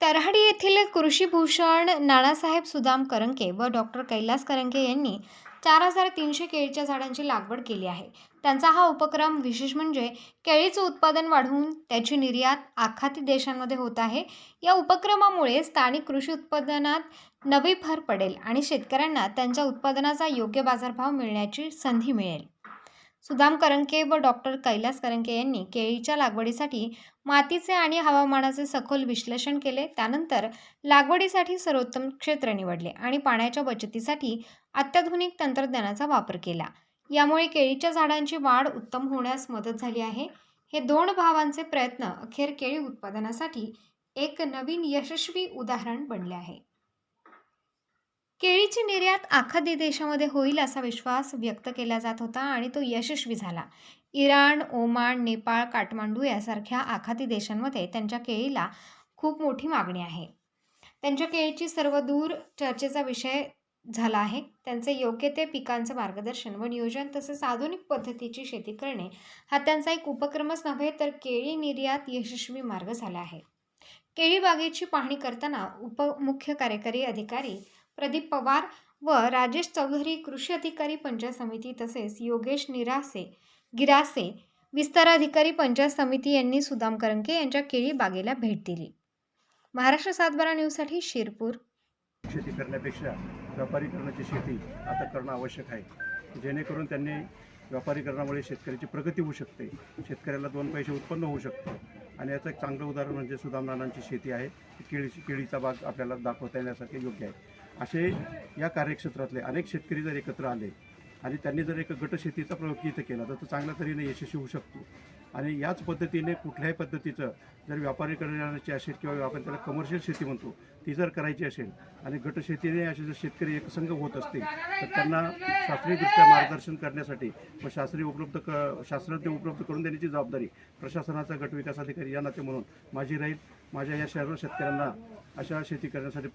तरहाडी येथील कृषीभूषण नानासाहेब सुदाम करंके व डॉक्टर कैलास करंके यांनी चार हजार तीनशे केळीच्या झाडांची लागवड केली आहे. त्यांचा हा उपक्रम विशेष म्हणजे केळीचं उत्पादन वाढवून त्याची निर्यात आखाती देशांमध्ये होत आहे. या उपक्रमामुळे स्थानिक कृषी उत्पादनात नवी भर पडेल आणि शेतकऱ्यांना त्यांच्या उत्पादनाचा योग्य बाजारभाव मिळण्याची संधी मिळेल. सुदाम करंके व डॉक्टर कैलास करंके यांनी केळीच्या लागवडीसाठी मातीचे आणि हवामानाचे सखोल विश्लेषण केले. त्यानंतर लागवडीसाठी सर्वोत्तम क्षेत्र निवडले आणि पाण्याच्या बचतीसाठी अत्याधुनिक तंत्रज्ञानाचा वापर केला. यामुळे केळीच्या झाडांची वाढ उत्तम होण्यास मदत झाली आहे. हे दोन भावांचे प्रयत्न अखेर केळी उत्पादनासाठी एक नवीन यशस्वी उदाहरण बनले आहे. केळीची निर्यात आखादी देशामध्ये होईल असा विश्वास व्यक्त केला जात होता आणि तो यशस्वी झाला. इराण ओमान नेपाळ काठमांडू यासारख्या आखाती देशांमध्ये त्यांच्या केळीला खूप मोठी मागणी आहे. त्यांच्या केळीची सर्वदूर चर्चेचा विषय झाला आहे. त्यांचे योग्य ते पिकांचं मार्गदर्शन व नियोजन तसेच आधुनिक पद्धतीची शेती करणे हा त्यांचा एक उपक्रमच नव्हे तर केळी निर्यात यशस्वी मार्ग झाला आहे. केळी बागेची पाहणी करताना उपमुख्य कार्यकारी अधिकारी प्रदीप पवार व राजेश चौधरी कृषी अधिकारी पंचायत समिती तसेच योगेश निरासे गिरासे विस्तार अधिकारी पंचायत समिती यांनी सुदाम करंके यांच्या केळी बागेला भेट दिली. महाराष्ट्र सातबारा न्यूजसाठी शिरपूर. शेती करण्यापेक्षा व्यापारीकरणाची शेती आता करणं आवश्यक आहे. जेणेकरून त्यांनी व्यापारीकरणामुळे शेतकऱ्याची प्रगती होऊ शकते. शेतकऱ्याला दोन पैसे उत्पन्न होऊ शकतं आणि याचं एक चांगलं उदाहरण म्हणजे सुदाम नानांची शेती आहे. केळीची केळीचा बाग आपल्याला दाखवता येण्यासारखे योग्य आहे. असे या कार्यक्षेत्रातले अनेक शेतकरी जर एकत्र आले आणि त्यांनी जर एक गटशेतीचा प्रयोग इथं केला तर तो चांगल्या तऱ्हेने यशस्वी होऊ शकतो. आणि याच पद्धतीने कुठल्याही पद्धतीचं जर व्यापारी करण्याची असेल किंवा आपण त्याला कमर्शियल शेती म्हणतो ती जर करायची असेल आणि गटशेतीने असे जर शेतकरी एकसंघ होत असतील तर त्यांना शास्त्रीयदृष्ट्या मार्गदर्शन करण्यासाठी व शास्त्रीय उपलब्ध क शास्त्रज्ञ उपलब्ध करून देण्याची जबाबदारी प्रशासनाचा गट विकास अधिकारी या नाते म्हणून माझी राहील. माझ्या या सर्व शेतकऱ्यांना अशा शेती करण्यासाठी